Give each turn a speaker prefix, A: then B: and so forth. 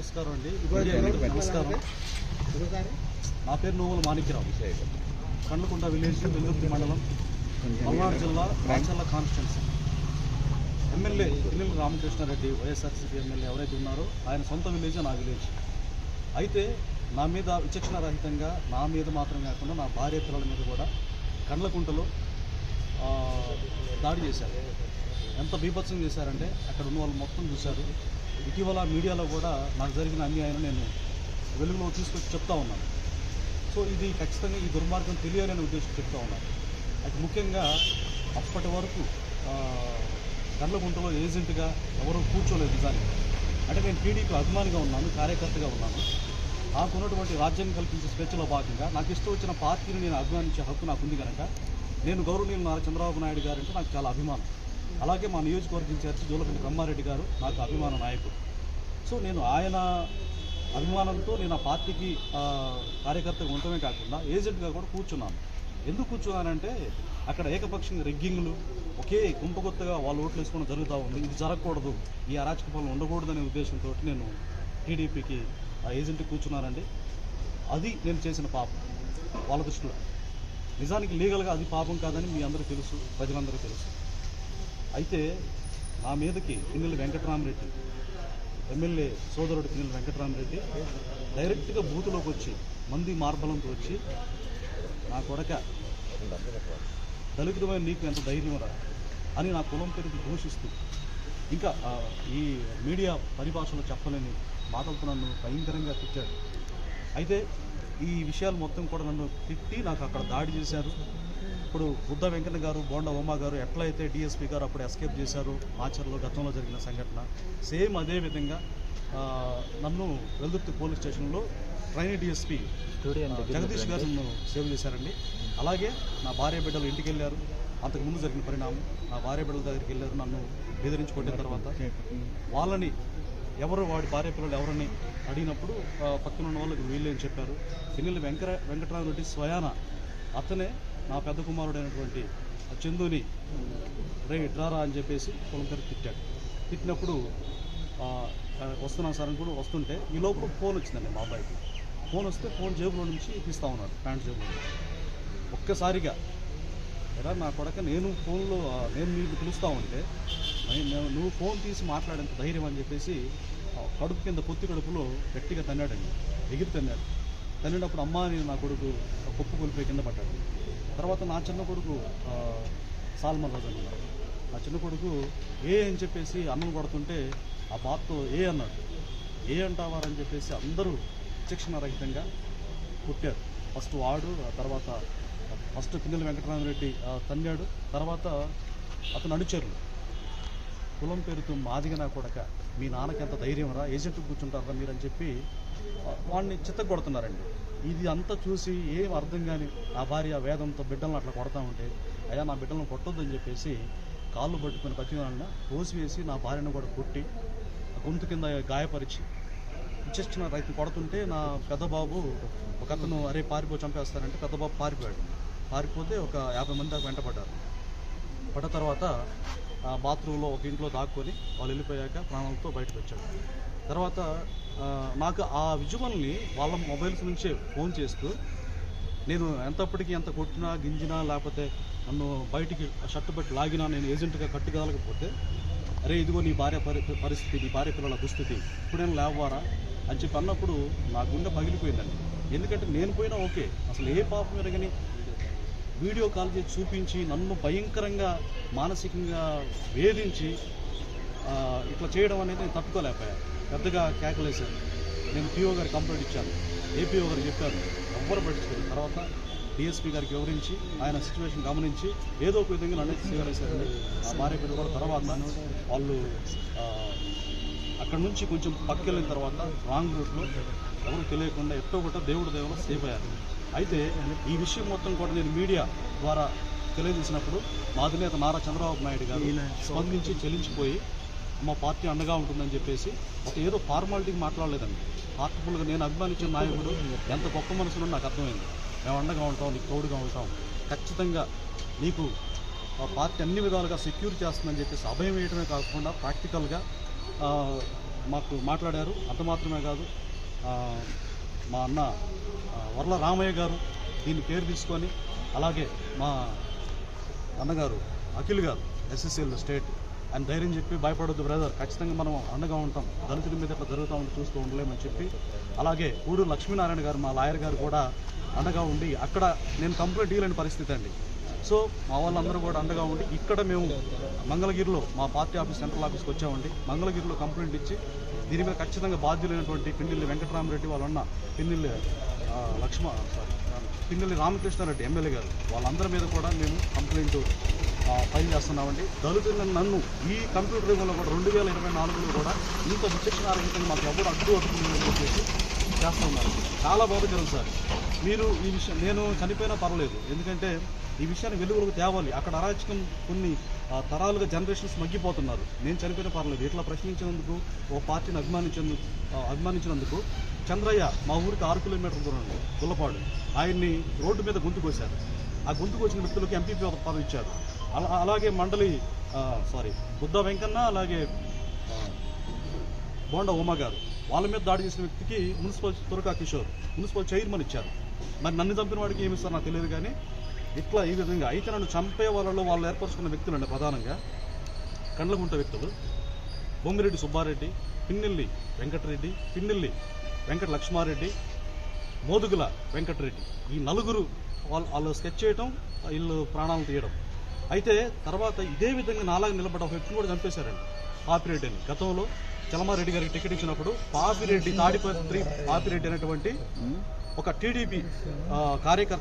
A: నమస్కారం అండి. నమస్కారం. నా పేరు నోముల మాణిక్యరావు. కండ్లకుంట విలేజ్ వెల్లుర్తి మండలం పల్నాడు జిల్లా Racharla constituency. MLA Pinnela Ramakrishna Reddy YSRCP MLA ఎవరైతే ఉన్నారో ఆయన సొంత విలేజ్ నా విలేజ్. అయితే నా మీద విచక్షణ రహితంగా నా మీద మాత్రం కాకుండా నా భార్య పిల్లల మీద కూడా కండ్లకుంటలో దాడి చేశారు. ఎంత బీభత్సం చేశారంటే అక్కడ ఉన్న వాళ్ళు మొత్తం చూశారు. ఇటీవల మీడియాలో కూడా నాకు జరిగిన అన్యాయం నేను వెలుగులో తీసుకొచ్చి చెప్తా ఉన్నాను. సో ఇది ఖచ్చితంగా ఈ దుర్మార్గం తెలియాలనే ఉద్దేశం చెప్తా ఉన్నాను. అది ముఖ్యంగా అప్పటి వరకు కర్లగుంటలో ఏజెంట్గా ఎవరూ కూర్చోలేదు నిజానికి. అంటే నేను టీడీపీ అభిమానిగా ఉన్నాను కార్యకర్తగా ఉన్నాను. నాకు ఉన్నటువంటి రాజ్యాంగం కల్పించే స్వేచ్ఛలో భాగంగా నాకు ఇష్టం వచ్చిన పార్టీని నేను అభిమానించే హక్కు నాకు ఉంది కనుక నేను గౌరవనీయులు నారా చంద్రబాబు నాయుడు గారు అంటే నాకు చాలా అభిమానం. అలాగే మా నియోజకవర్గ ఇన్ఛార్జి జోలపల్లి కమ్మారెడ్డి గారు నాకు అభిమాన నాయకుడు. సో నేను ఆయన అభిమానంతో నేను ఆ పార్టీకి కార్యకర్తగా ఉండటమే కాకుండా ఏజెంట్గా కూడా కూర్చున్నాను. ఎందుకు కూర్చున్నానంటే అక్కడ ఏకపక్షంగా రెగ్గింగ్లు ఒకే గుంపగొత్తగా వాళ్ళు ఓట్లు వేసుకోవడం జరుగుతూ ఉంది. ఇది జరగకూడదు. ఈ అరాచక పాలన ఉండకూడదనే ఉద్దేశంతో నేను టీడీపీకి ఆ ఏజెంట్ కూర్చున్నానండి. అది నేను చేసిన పాపం. వాళ్ళ దృష్టిలో. నిజానికి లీగల్గా అది పాపం కాదని మీ అందరికీ తెలుసు ప్రజలందరికీ తెలుసు. అయితే నా మీదకి పిన్నెల వెంకటరామరెడ్డి ఎమ్మెల్యే సోదరుడు పిన్నెల వెంకటరామరెడ్డి డైరెక్ట్గా బూతులోకి వచ్చి మంది మార్బలంతో వచ్చి నా కొడక దళితుడమైన నీకు ఎంత ధైర్యం రా అని నా కులం పేరుకి ఘోషిస్తూ ఇంకా ఈ మీడియా పరిభాషలో చెప్పలేని మాటలతో నన్ను భయంకరంగా తిట్టాడు. అయితే ఈ విషయాలు మొత్తం కూడా నన్ను తిట్టి నాకు అక్కడ దాడి చేశారు. ఇప్పుడు బుద్ధ వెంకన్న గారు బోండ ఉమా గారు ఎట్లయితే డిఎస్పీ గారు అప్పుడు ఎస్కేప్ చేశారు మాచర్లో గతంలో జరిగిన సంఘటన సేమ్ అదే విధంగా నన్ను వెల్దుర్తి పోలీస్ స్టేషన్లో ట్రైనీ డిఎస్పీ జగదీష్ గారు. నన్ను సేవ్ చేశారండి. అలాగే నా భార్య బిడ్డలు ఇంటికి వెళ్ళారు అంతకు ముందు జరిగిన పరిణామం నా భార్య బిడ్డల దగ్గరికి వెళ్ళారు నన్ను బెదిరించి కొట్టిన తర్వాత వాళ్ళని ఎవరు వాడి భార్య పిల్లలు ఎవరని అడిగినప్పుడు పక్కన ఉన్న వాళ్ళకి వీళ్ళే అని చెప్పారు? పిన్నెల్లి వెంకట వెంకటరామరెడ్డి స్వయాన అతనే నా పెద్ద కుమారుడైనటువంటి ఆ చందుని రే ఇట్రారా అని చెప్పేసి పొలం పేరు తిట్టాడు. తిట్టినప్పుడు వస్తున్నాను సార్ అని కూడా వస్తుంటే ఈ లోపల ఫోన్ వచ్చిందండి మా అబ్బాయికి. ఫోన్ వస్తే ఫోన్ జేబులో నుంచి తీస్తూ ఉన్నాడు ప్యాంట్ జేబులో నుంచి. ఒక్కసారిగా ఎలా నా కొడక నేను ఫోన్లో నేను నీకు పిలుస్తూ ఉంటే నువ్వు ఫోన్ తీసి మాట్లాడేంత ధైర్యం అని చెప్పేసి కడుపు కింద పొత్తి కడుపులో గట్టిగా తన్నాడండి. ఎగిరి తన్నాడు. తన్నినప్పుడు అమ్మ నేను నా కొడుకు ఆ పప్పు కొలిపోయి కింద పడ్డాడు. తర్వాత నా చిన్న కొడుకు సాల్మన్ రాజు అన్నాడు నా చిన్న కొడుకు ఏ అని చెప్పేసి అన్నం కొడుతుంటే ఆ బాత్తో ఏ అన్నాడు. ఏ అంటావారని చెప్పేసి అందరూ విచక్షణ రహితంగా పుట్టారు ఫస్ట్ వాడు ఆ తర్వాత ఫస్ట్ పిన్నెల వెంకటరామరెడ్డి తన్నాడు తర్వాత అతను అనుచరులు. కులం పేరుతో మాదిగా నా కొడక మీ నాన్నకి ఎంత ధైర్యం రా ఏజెంట్ కూర్చుంటారా మీరు అని చెప్పి వాడిని వాడిని చిత్తగొడుతున్నారండి. ఇది అంతా చూసి ఏం అర్థం కాని నా భార్య వేదంతో బిడ్డలను అట్లా కొడతా ఉంటే అయ్యా నా బిడ్డలను కొట్టొద్దని చెప్పేసి కాళ్ళు పట్టుకుని పచ్చివాళ్ళని తోసి వేసి నా భార్యను కూడా కొట్టి గొంతు కింద గాయపరిచి ఇచ్చేసిన రైతు కొడుతుంటే నా పెద్దబాబు ఒక అతను అరే పారిపో చంపేస్తారంటే పెద్ద బాబు పారిపోయాడు. పారిపోతే ఒక యాభై మంది దాకా వెంటపడ్డారు. పడ్డ తర్వాత బాత్రూంలో ఒక ఇంట్లో దాక్కొని వాళ్ళు వెళ్ళిపోయాక ప్రాణాలతో బయటకు వచ్చాడు తర్వాత నాకు ఆ విజువల్ని వాళ్ళ మొబైల్స్ నుంచే ఫోన్ చేస్తూ నేను ఎంతప్పటికీ ఎంత కొట్టినా గింజినా లేకపోతే నన్ను బయటికి షర్ట్ పెట్టి లాగినా నేను ఏజెంట్గా కట్టుకోగలకపోతే అరే ఇదిగో నీ భార్య పరి పరిస్థితి నీ భార్య పిల్లల దుస్థితి ఇప్పుడు నేను లేవారా అని చెప్పి అన్నప్పుడు నా గుండె పగిలిపోయిందండి. ఎందుకంటే నేను పోయినా ఓకే అసలు ఏ పాపం ఎరగని వీడియో కాల్ చేసి చూపించి నన్ను భయంకరంగా మానసికంగా వేధించి ఇట్లా చేయడం అనేది నేను తట్టుకోలేకపోయాను పెద్దగా కేకలేశాను నేను పిఓ గారికి కంప్లైంట్ ఇచ్చాను. ఏపీఓ గారికి చెప్పాను ఎవ్వరు పట్టించుకోరు తర్వాత డిఎస్పీ గారికి వివరించి ఆయన సిచ్యువేషన్ గమనించి ఏదో ఒక విధంగా నన్ను స్వీకరించారండి ఆ భార్య కూడా తర్వాత వాళ్ళు అక్కడ నుంచి కొంచెం పక్కెళ్ళిన తర్వాత రాంగ్ రూట్లో ఎవరు తెలియకుండా ఎట్టో కూడా దేవుడు దేవుడు సేఫ్ అయ్యారు. అయితే ఈ విషయం మొత్తం కూడా నేను మీడియా ద్వారా తెలియజేసినప్పుడు మా అధినేత నారా చంద్రబాబు నాయుడు గారు స్పందించి చెల్లించిపోయి మా పార్టీ అండగా ఉంటుందని చెప్పేసి ఒక ఏదో ఫార్మాలిటీకి మాట్లాడలేదండి. హార్ట్ఫుల్గా నేను అభిమానించిన నాయకుడు ఎంత గొప్ప మనసులో నాకు అర్థమైంది. మేము అండగా ఉంటాం నీకు తోడుగా ఉంటాం. ఖచ్చితంగా నీకు ఆ పార్టీ అన్ని విధాలుగా సెక్యూర్ చేస్తుందని చెప్పేసి అభయం వేయడమే కాకుండా ప్రాక్టికల్గా మాకు మాట్లాడారు. అంత మాత్రమే కాదు మా అన్న వరల వర్ల రామయ్య గారు దీన్ని పేరు తీసుకొని అలాగే మా అన్నగారు అఖిల్ గారు ఎస్ఎస్ఎల్ స్టేట్ అని ధైర్యం చెప్పి భయపడొద్దు బ్రదర్ ఖచ్చితంగా మనం అండగా ఉంటాం దళితుల మీద ఇట్లా జరుగుతూ ఉంటే చూస్తూ ఉండలేమని చెప్పి అలాగే ఊరు లక్ష్మీనారాయణ గారు మా లాయర్ గారు కూడా అండగా ఉండి అక్కడ నేను కంప్లైంట్ ఇవ్వలేని పరిస్థితి అండి. సో మా వాళ్ళందరూ కూడా అండగా ఉండి ఇక్కడ మేము మంగళగిరిలో మా పార్టీ ఆఫీస్ సెంట్రల్ ఆఫీస్కి వచ్చామండి. మంగళగిరిలో కంప్లైంట్ ఇచ్చి దీని మీద ఖచ్చితంగా బాధ్యులైనటువంటి పిన్నెల్లి వెంకటరామరెడ్డి వాళ్ళన్న పిన్నెల్లి లక్ష్మ సారీ పిన్నెల్లి రామకృష్ణారెడ్డి ఎమ్మెల్యే గారు వాళ్ళందరి మీద కూడా మేము కంప్లైంట్ ఫైల్ చేస్తున్నామండి. దళితులను నన్ను ఈ కంప్యూటర్ యుగంలో కూడా రెండు వేల ఇరవై నాలుగులో కూడా ఇంత విచక్షణారహితంగా మాకు ఎవరు అడ్డు అడ్డుకుందని చెప్పేసి చేస్తున్నారు. చాలా బాధ తెలుసు సార్. మీరు ఈ విషయం నేను చనిపోయినా పర్వాలేదు. ఎందుకంటే ఈ విషయాన్ని వెలుగులోకి తేవాలి. అక్కడ అరాచకం కొన్ని తరాలుగా జనరేషన్స్ మగ్గిపోతున్నారు. నేను చనిపోయిన పర్వాలేదు ఇట్లా ప్రశ్నించినందుకు ఓ పార్టీని అభిమానించినందుకు అభిమానించినందుకు చంద్రయ్య మా ఊరికి ఆరు కిలోమీటర్ల దూరం గుల్లపాడు. ఆయన్ని రోడ్డు మీద గొంతుకొచ్చారు కోశారు. ఆ గొంతుకొచ్చిన కోసిన ఎంపీపీ పదవి ఇచ్చారు. అలా అలాగే మండలి సారీ బుద్ధ వెంకన్న అలాగే బోండా ఉమా గారు. వాళ్ళ మీద దాడి చేసిన వ్యక్తికి municipal Turaka Kishore municipal chairman ఇచ్చారు. మరి నన్ను చంపిన వాడికి ఏమి ఇస్తారో నాకు తెలియదు కానీ ఇట్లా ఈ విధంగా అయితే నన్ను చంపే వాళ్ళలో వాళ్ళు ఏర్పరచుకున్న వ్యక్తులండి ప్రధానంగా. కండ్లగుంట వ్యక్తులు. బొమ్మిరెడ్డి సుబ్బారెడ్డి పిన్నెల్లి వెంకటరెడ్డి పిన్నెల్లి వెంకట లక్ష్మారెడ్డి మోదుగుల వెంకటరెడ్డి. ఈ నలుగురు వాళ్ళు వాళ్ళు స్కెచ్ చేయటం వీళ్ళు ప్రాణాలు తీయడం. అయితే తర్వాత ఇదే విధంగా నాలాగా నిలబడ్డ ఒక వ్యక్తిని కూడా చంపేశారండి పాపిరెడ్డి అని గతంలో చలమారెడ్డి గారికి టికెట్ ఇచ్చినప్పుడు పాపిరెడ్డి తాడిపత్రి పాపిరెడ్డి అనేటువంటి ఒక టీడీపీ కార్యకర్త